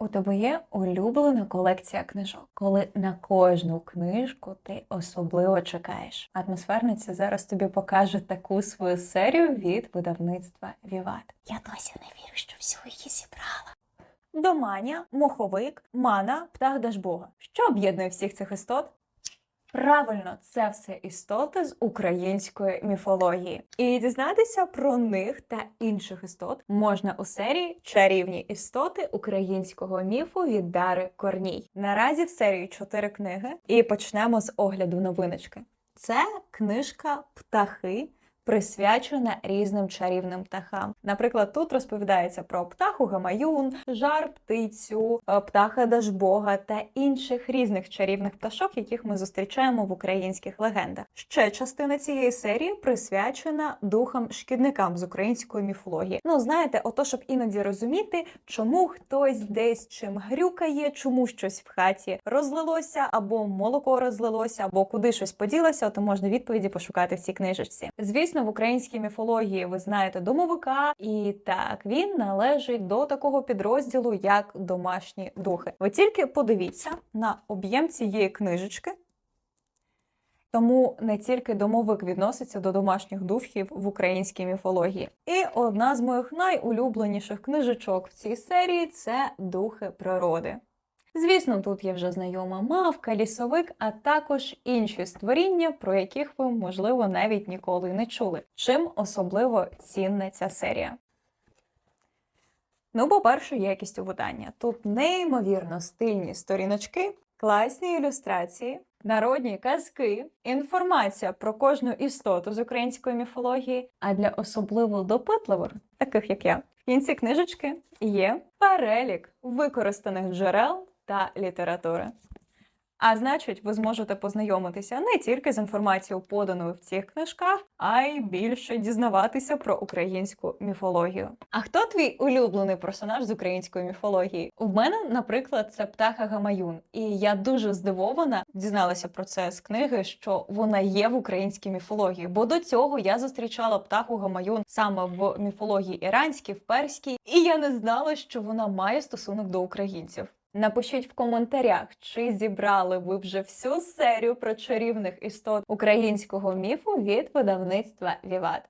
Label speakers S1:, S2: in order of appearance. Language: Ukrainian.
S1: У тебе є улюблена колекція книжок, коли на кожну книжку ти особливо чекаєш. Атмосферниця зараз тобі покаже таку свою серію від видавництва Віват.
S2: Я досі не вірю, що всю її зібрала.
S1: Доманя, моховик, мана, птах Дажбога. Що об'єднує всіх цих істот? Правильно, це все істоти з української міфології. І дізнатися про них та інших істот можна у серії Чарівні істоти українського міфу від Дари Корній. Наразі в серії чотири книги, і почнемо з огляду новиночки. Це книжка Птахи. Присвячена різним чарівним птахам. Наприклад, тут розповідається про птаху гамаюн, жар птицю, е, птаха Дажбога та інших різних чарівних пташок, яких ми зустрічаємо в українських легендах. Ще частина цієї серії присвячена духам шкідникам з української міфології. Ну знаєте, ото щоб іноді розуміти, чому хтось десь чим грюкає, чому щось в хаті розлилося, або молоко розлилося, або куди щось поділося, то можна відповіді пошукати в цій книжечці. Звісно, в українській міфології ви знаєте домовика, і так він належить до такого підрозділу, як домашні духи. Ви тільки подивіться на об'єм цієї книжечки. Тому не тільки домовик відноситься до домашніх духів в українській міфології. І одна з моїх найулюбленіших книжечок в цій серії це духи природи. Звісно, тут є вже знайома мавка, лісовик, а також інші створіння, про яких ви, можливо, навіть ніколи не чули. Чим особливо цінна ця серія? Ну, по-перше, якість у видання. Тут неймовірно стильні сторіночки, класні ілюстрації, народні казки, інформація про кожну істоту з української міфології. А для особливо допитливих, таких як я, в кінці книжечки є перелік використаних джерел та літератури. А значить, ви зможете познайомитися не тільки з інформацією, поданою в цих книжках, а й більше дізнаватися про українську міфологію. А хто твій улюблений персонаж з української міфології? У мене, наприклад, це птаха Гамаюн, і я дуже здивована, дізналася про це з книги, що вона є в українській міфології. Бо до цього я зустрічала птаху Гамаюн саме в міфології іранській, в перській, і я не знала, що вона має стосунок до українців. Напишіть в коментарях, чи зібрали ви вже всю серію про чарівних істот українського міфу від видавництва Віват.